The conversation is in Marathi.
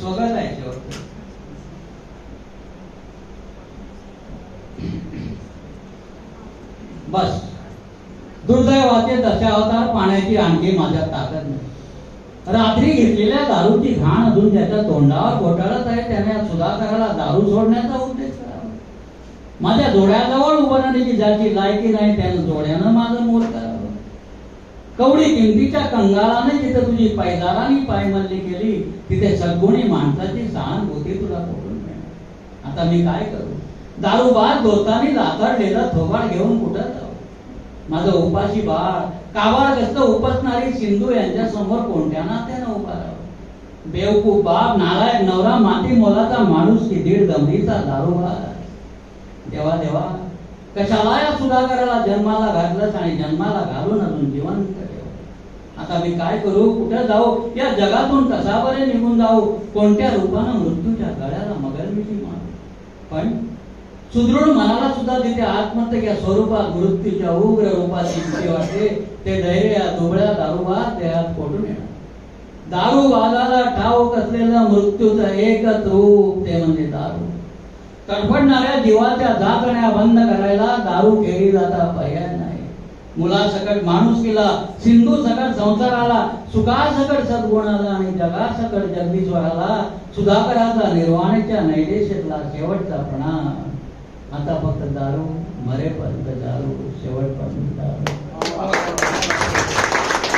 slogan दुर्दैवाचे तसे अवतार पाण्याची आणखी माझ्या ताकद नाही. रात्री घेतलेल्या दारूची घाण अजून त्याच्या तोंडावर घोटाळत आहे त्याने सुधाकराला दारू सोडण्याचा उद्देश करावा. माझ्या जोड्याजवळ उभारण्याची ज्याची लायकी नाही त्या जोड्यानं माझं मोल करा कवडी किमतीच्या कंगालाने जिथे तुझी पैदारानी पायमल्ली केली तिथे सद्गुणी माणसाची सहानुभूती तुला पकडून मिळणार आता मी काय करू? दारूबाद धोतानी लाथाडलेला थोबाड घेऊन कुठं जाऊ? माझं उपाशी बाळ काबाडग्रस्त उपसणारी सिंधू यांच्या समोर कोणत्या नात्यानं उभा राहावं? बेवकूफ बाप नारायण नवरा माती मोलाचा माणूस की दीड दमडीचा दारूबाद देवा देवा कशाला या सुधाकराला जन्माला घातलंच आणि जन्माला घालून अजून जिवंत आता मी काय करू? कुठे जाऊ? या जगातून कसा बरे निघून जाऊ? कोणत्या रूपानं मृत्यूच्या गळ्याला मगरमिठी मारू? पण सुदृढ मनाला सुद्धा तिथे आत्महत्या या स्वरूपात मृत्यूच्या उग्र रूपात भीती वाटते. ते धैर्य या दुबळ्या दारूबाद देहात फोडून येणार. दारू वादाला ठाऊक असलेलं मृत्यूचं एकच रूप ते म्हणजे दारू. तडफडणाऱ्या जीवाच्या जागण्या बंद करायला दारू केली जाता पर्याय नाही. मुलासकट माणूस केला सिंधू सकट संसाराला सुखासकट सद्गुणाला आणि जगासकट जगदीश्वराला सुधाकराचा निर्वाणीच्या नैदेशातला शेवटचा प्रणाम. आता फक्त दारू मरेपर्यंत दारू शेवटपर्यंत